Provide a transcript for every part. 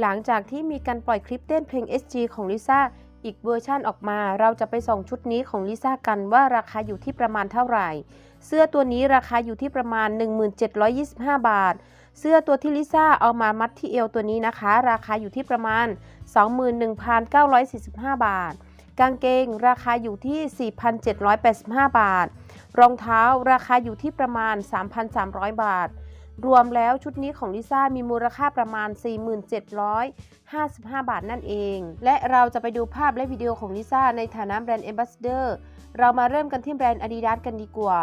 หลังจากที่มีการปล่อยคลิปเต้นเพลง SG ของลิซ่าอีกเวอร์ชั่นออกมา เราจะไปส่องชุดนี้ของลิซ่ากันว่าราคาอยู่ที่ประมาณเท่าไหร่ เสื้อตัวนี้ราคาอยู่ที่ประมาณ 1725 บาท เสื้อตัวที่ลิซ่าเอามามัดที่เอวตัวนี้นะคะ ราคาอยู่ที่ประมาณ 21,945 บาท กางเกงราคาอยู่ที่ 4,785 บาท รองเท้าราคาอยู่ที่ประมาณ 3,300 บาท รวมแล้วชุดนี้ของลิซ่ามีมูลค่าประมาณ 4755 บาทนั่นเอง และเราจะไปดูภาพและวิดีโอของลิซ่าในฐานะแบรนด์ a m b a s s a d o r เรามาเริ่มกันที่แบรนด์ Adidas กันดีกว่า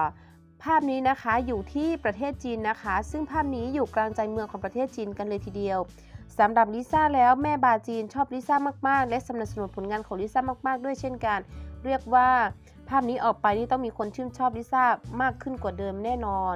ภาพนี้นะคะอยู่ที่ประเทศจีนนะคะ ซึ่งภาพนี้อยู่กลางใจเมืองของประเทศจีนกันเลยทีเดียวสำหรับลิซ่าแล้วแม่บาจีนชอบลิซ่ามาก ๆ และสนับสนุนผลงานของลิซ่ามาก ๆ ด้วยเช่นกัน เรียกว่า ภาพนี้ออกไปนี่ต้องมีคนชื่นชอบลิซ่ามากขึ้นกว่าเดิมแน่นอน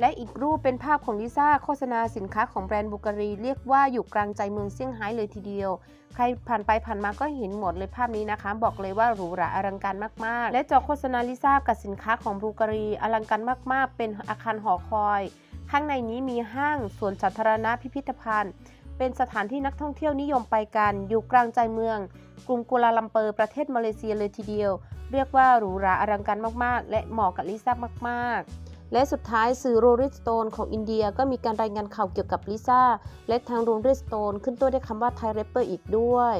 และอีกรูปเป็นภาพของลิซ่าโฆษณาสินค้าของแบรนด์บูการี เรียกว่าอยู่กลางใจเมืองเซี่ยงไฮ้เลยทีเดียว ใครผ่านไปผ่านมาก็เห็นหมดเลยภาพนี้นะคะ บอกเลยว่าหรูหราอลังการมากๆ และจอโฆษณาลิซ่ากับสินค้าของบูการีอลังการมากๆ เป็นอาคารหอคอย ข้างในนี้มีห้างสวนสาธารณะพิพิธภัณฑ์เป็นสถานที่นักท่องเที่ยวนิยมไปกัน อยู่กลางใจเมือง กรุงกัวลาลัมเปอร์ประเทศมาเลเซียเลยทีเดียว เรียกว่าหรูหราอลังการมากๆ และเหมาะกับลิซ่ามาก ๆ และสุดท้ายสื่อโรลิสโตนของอินเดียก็มีการรายงานข่าวเกี่ยวกับลิซ่าและทางโรลิสโตนขึ้นตัวด้วยคำว่าไทยเรปเปอร์อีกด้วย